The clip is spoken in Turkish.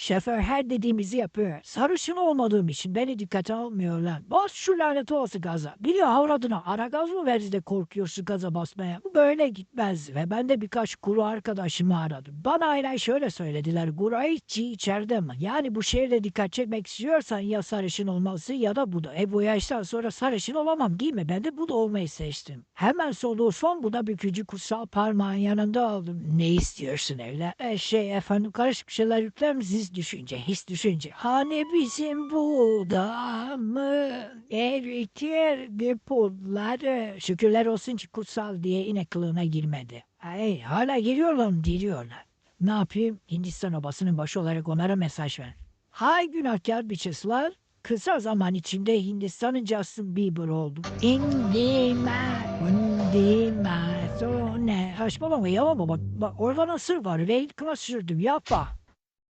Şoför her dediğimizi yapıyor. Sarışın olmadığım için beni dikkate almıyorlar. Bas şu lanet olası gaza. Biliyor avradına ara gaz mı verdi de korkuyorsun gaza basmaya. Bu böyle gitmez. Ve ben de birkaç kuru arkadaşımı aradım. Bana aynen şöyle söylediler. Gurayitçi içeride mi? Yani bu şehirde dikkat çekmek istiyorsan ya sarışın olmalısın ya da bu da. E bu yaştan sonra sarışın olamam değil mi? Ben de bu da olmayı seçtim. Hemen soluğu son bu da bükücü kutsal parmağın yanında aldım. Ne istiyorsun evlat? E şey efendim karışık şeyler yükler misiniz? Düşünce, his düşünce. Hani bizim burada mı eritir pulları? Şükürler olsun ki kutsal diye inek kılığına girmedi. Ay, hala giriyorlar mı? Giriyorlar. Ne yapayım? Hindistan obasının başı olarak onlara mesaj ver. Hay günahkar biçesler. Kısa zaman içinde Hindistan'ın Justin Bieber oldum. İndime, indime. Saçmalama ya baba. Bak, bak orada nasıl var? Ve ilk sürdüm yapma.